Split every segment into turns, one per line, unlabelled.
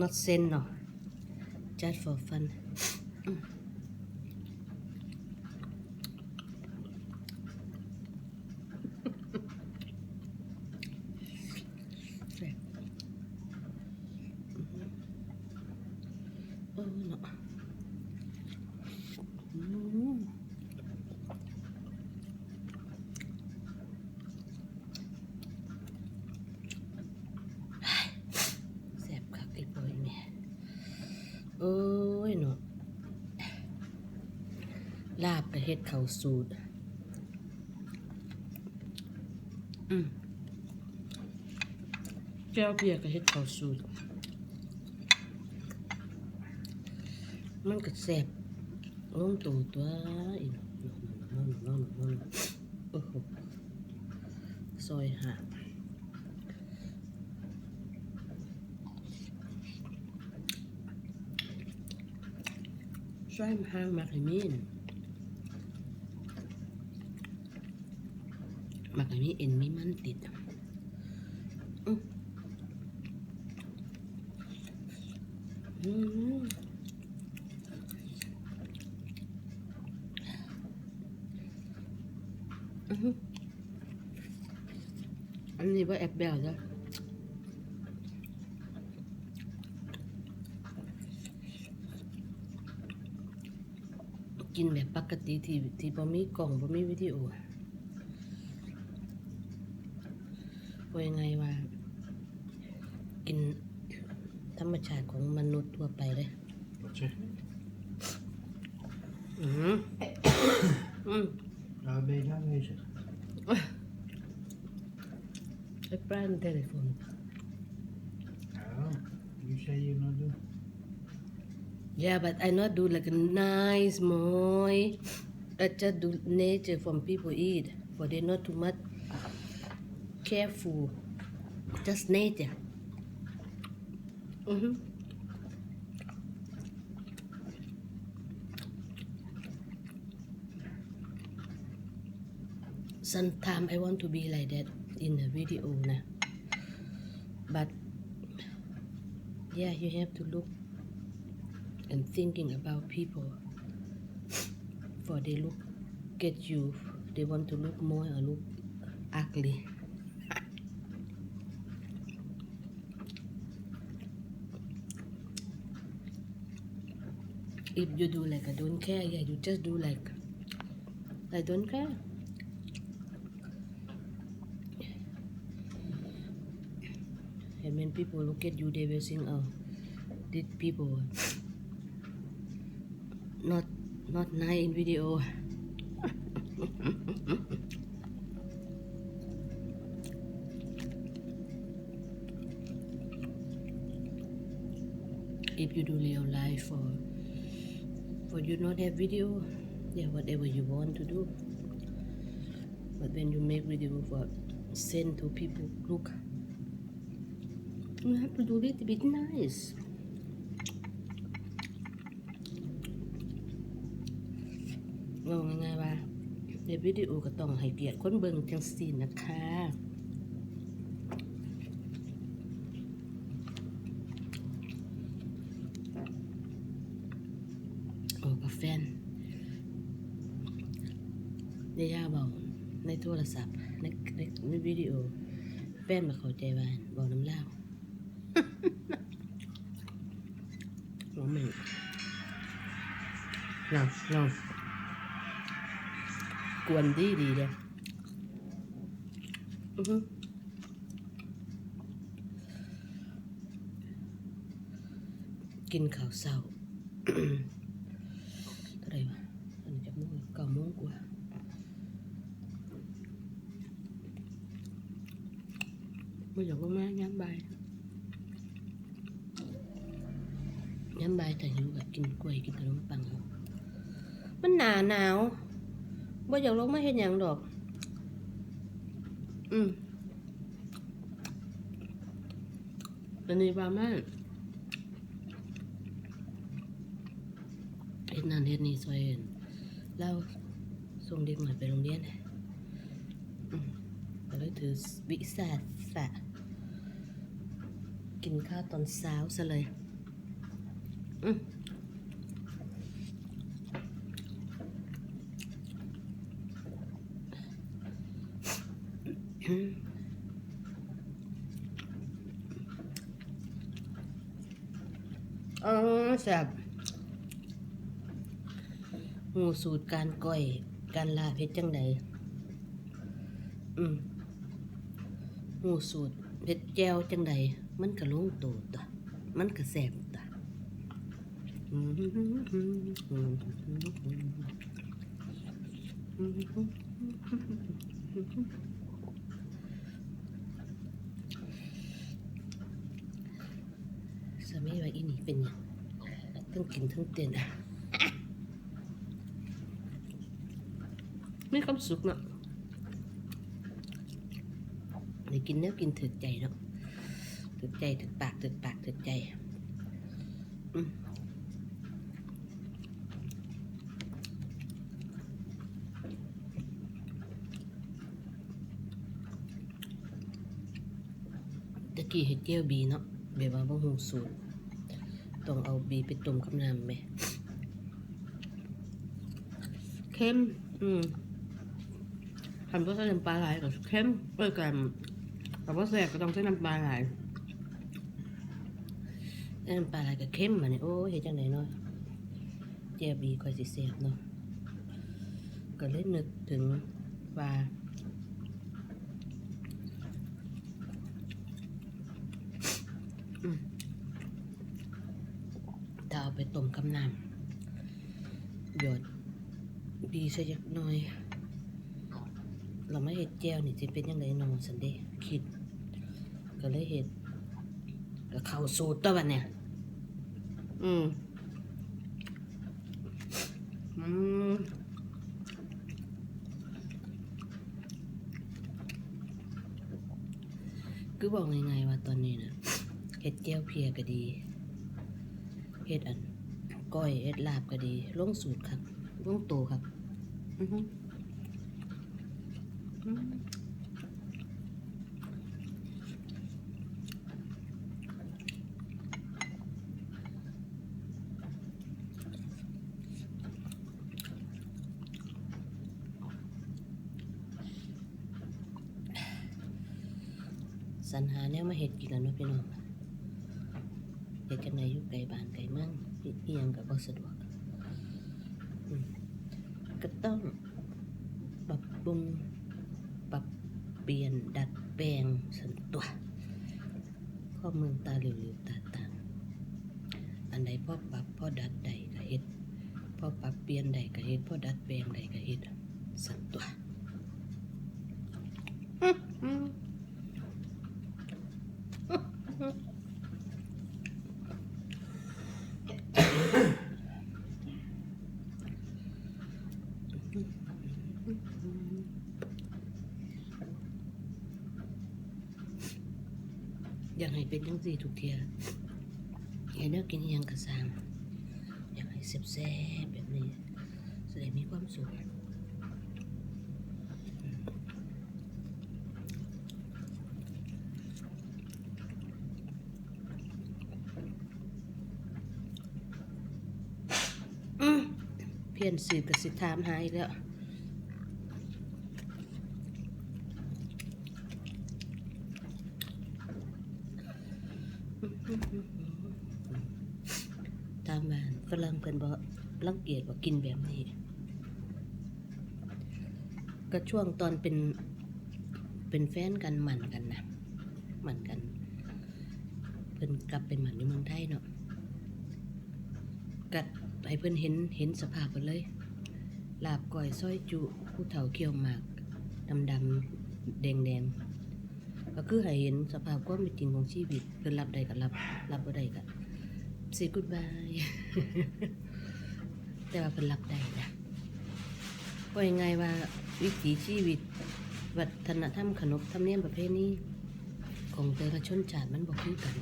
not sin เนาะ just for fun อืมแซ่บอือหือเออเนาะอืมแซ่บคักไอ้บอยแม่โอ้ยเนาะลาบกระ เฮ็ดเข้าสูตร อืมแก้วเบียร์กระเฮ็ดเข้าสูตร มันก็แซ่บลงตัวตัวอีกนั่นนั่นนั่นนั่นโอ้โหซอยหาซอยมาหางมักให้มีน มักให้มีเอ็นมีมันติดอะอืมอันนี้ว่าแอปเบลจ้ะกินแบบปกติที่ที่บ่มีกล่องบ่มีวิดีโอ ว่ายังไงว่า กินธรรมชาติของมนุษย์ทั่วไปเลย
Watje.
อืมอืม
Waar ben je nou bezig?
ไอ้ปลายมันเทเลโฟน
Oh, you say you not do.
Yeah, but I not do like a nice moy. I just do nature from people eat. For they not too much careful. Just nature. Mm-hmm. Sometimes I want to be like that in the video now. But yeah, you have to look and thinking about people for they look get you they want to look more or look ugly if you do like I don't care. Yeah you just do like I don't care. And when people look at you they will think oh these people not not nice in video if you do real life for for you not have video yeah whatever you want to do but when you make video for send to people look you have to do it a bit nice ว่าง่ายๆว่าในวิดีโอก็ต้องให้เกียรติคนเบิ่งจังสีนะคะ โอ้กับแฟนในย่าบอกในโทร ศัพท์ในในในวิดีโอแฟนมาเข้าใจว่าบอกน้ำเล่าน้องหนึ่งน้องน้องกวนดีดีเลยอือฮึกินข้าวเศร้า เท่าไหรวะตอนนี้จะโมงเก้าโมงกว่า ไม่อยากว่าแม่ย้ำใบย้ำใบแต่หิวกับกินกล้วยกินขนมปัง มันหนาหนาวบ่อยากลงมาเห็นอย่างดอก อืมตอนนี้ว่าแม่เฮ็ดนั่นเฮ็ดนี่ซอยเห็นเราส่งเด็กหน่อยไปโรงเรียนอืมก็เลยถือวิสาสะ กินข้าวตอนเช้าซะเลย
Mm.
อืมอืมอ๋อแซ่บหมูสูตรการก้อย การลาเพชรจังใดอืมหมูสูตรเพชรแจ้วจังใด มันก็ลงตัวตะมันก็แซ่บตะอืมสามีว่าอีนี่เป็นหยังทั้งกินทั้งเต้นอะมีความสุขเนาะได้กินแล้วกินถึกใจเนาะ ถึกใจถึกปากถึกปากถึกใจอืมตะกี้เห็ดเจียวบีเนาะแบบว่าบ่ฮู้สูตรต้องเอาบีไปต้มกับน้ำแหม่เค็ม อืมทำก็ใส่น้ำปลาไหลายกับเค็มเอ้ยกันแต่ว่าแซ่บก็ต้องใช้น้ำปลาไหลายใส่น้ำปลาไหลายกับเค็มมาเนี่ยโอ้ยเฮ็ดจังไดเนาะเจียบีคอยสิแซ่บเนาะก็เลยนึกถึงว่าถ้าเอาไปต้มกับน้ำหยดบีสักหน่อย เราไม่เห็ดแจ้วนี่จะเป็นยังไงนอสันเดคิด ก็เลยเห็ดก็เข้าสูตรตัวบัดเนี่ย อืม อืมคือบอกยังไงว่าตอนนี้นะเห็ดแจ้วเพียก็ดีเฮ็ดอันก้อยเฮ็ดลาบก็ดีลงสูตรครับลงโตครับ อือฮึ รรหาแนวมาเฮ็ดกินกันเนาะพี่น้องเฮ็ดจังไดอยู่ไกลบ้านไกลเมืองเฮ็ดอีหยังก็บ่สะดวกก็ต้องปรับปรุงปรับเปลี่ยนดัดแปลงสันตัว ข้อมืองตาเหลวๆตาต่างอันใดพ่อปรับพ่อดัดใดก็เฮ็ดพ่อปรับเปลี่ยนใดก็เฮ็ดพ่อดัดแปลงใดก็เฮ็ดสันตัว อยากให้เป็นจังสี่ทุกเทียอยากเลิกกินยังกระซามอยากให้แซ่บๆแบบนี้แสดงมีความสุขอืมเพี้ ยนสืบกับสิทามหาอีกแล้วตามบ้านฝรั่งเพิ่นบ่รังเกียจว่ากินแบบนี้ ก็ช่วงตอนเป็นเป็นแฟนกันหมั่นกันนะหมั่นกัน เพิ่นกลับไปหมั่นอยู่เมืองไทยเนาะกัด ให้เพิ่นเห็นเห็นสภาพเพิ่นเลย ลาบก้อยซอยจุผู้เฒ่าเคี่ยวหมากดำๆแดงๆก็คือให้เห็นสภาพความเป็นจริงของชีวิตเพิ่นรับได้ก็รับรับบ่ได้ก็ say goodbye แต่ว่าเพิ่นรับได้นะว่ายังไงว่าวิถีชีวิต วัฒนธรรมขนบธรรมเนียมประเพณีของแต่ละชนชาติมันบ่คือกัน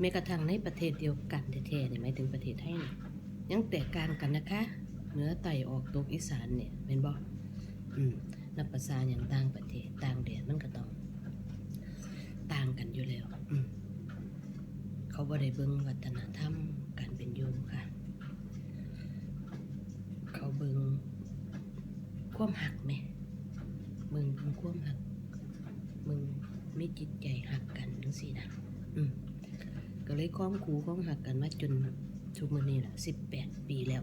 แม้กระทั่งในประเทศเดียวกันแท้ๆเนี่ยหมายถึงประเทศไทยเนี่ย ยังแตกต่างกันนะคะ เหนือไต่ออกตกอีสานเนี่ยเป็นบ่อืมนับภาษาอย่างต่างประเทศต่างแดนมันก็ต้องต่างกันอยู่แล้ว อืมเขาบ่ได้เบิ่งวัฒนธรรมการเป็นเป็นอยู่ค่ะ เขาเบิงความหักไหมเบิงเบิ่งความหักเบิงมีจิตใจหักกันจังซี่นะอืมก็เลยคล้องคูคล้องหักกันมาจน ทุกมื้อนี้ล่ะสิบแปดปีแล้ว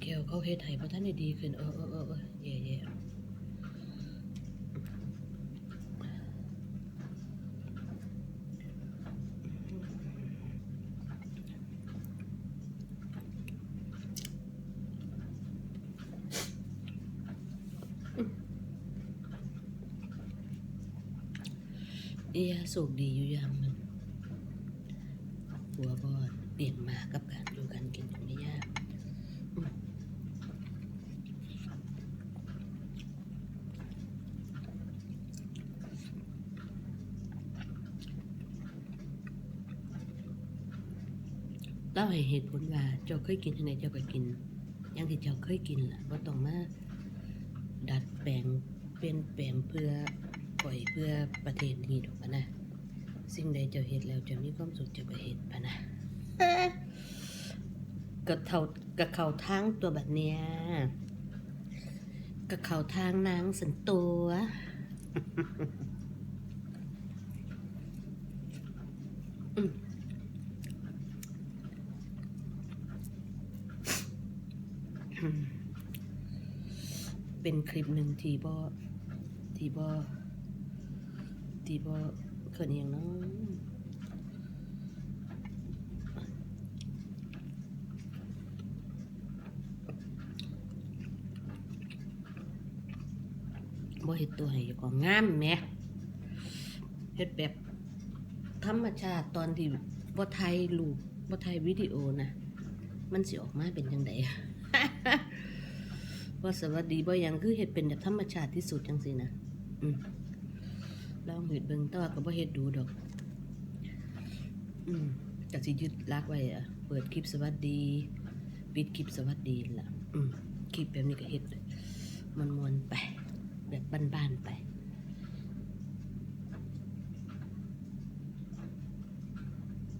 แก้วเขาเฮ็ดไห้พระทันได้ดีขึ้น เออเออเออเเอี้ยสุกดีอยู่อย่างหนึงหัวบอดเปลี่ยนมากับการอยู่กันกินไม่ยากเล่าให้เหตุผลว่าเจ้าเคยกินที่ไหนเจ้าก็กิน อย่างที่เจ้าเคยกินล่ะว่าต้องมาดัดแปลงเปลี่ยนแปลงเพื่อ ปล่อยเพื่อประเทศนี้ดอกปะนะสิ่งใดเจ้าเฮ็ดแล้วจะมีความสุขเจ้าก็เฮ็ดปะนะก็เทาก็เข้าทางตัวแบบเนี้ยก็เข้าทางนางสันตัวเป็นคลิปหนึ่งที่บ่ที่บ่ ที่บ่เขินอย่างเน้องบ่เฮ็ดตัวให้เจ้าของงามแหมเฮ็ดแบบธรรมชาติตอนที่บ่ถ่ายรูปบ่ถ่ายวิดีโอนะมันสิออกมาเป็นจังไดว่าสวัสดีบ่ยังคือเฮ็ดเป็นแบบธรรมชาติที่สุดจังซี่นะอืม ลองเฮ็ดเบิ่งแต่ว่าก็บ่เฮ็ดดูดอก อืมก็สิยึดลักไว้อะเปิดคลิปสวัสดีปิดคลิปสวัสดีล่ะ อืมคลิปแบบนี้ก็เฮ็ดมันมวนไป แบบบ้านๆไป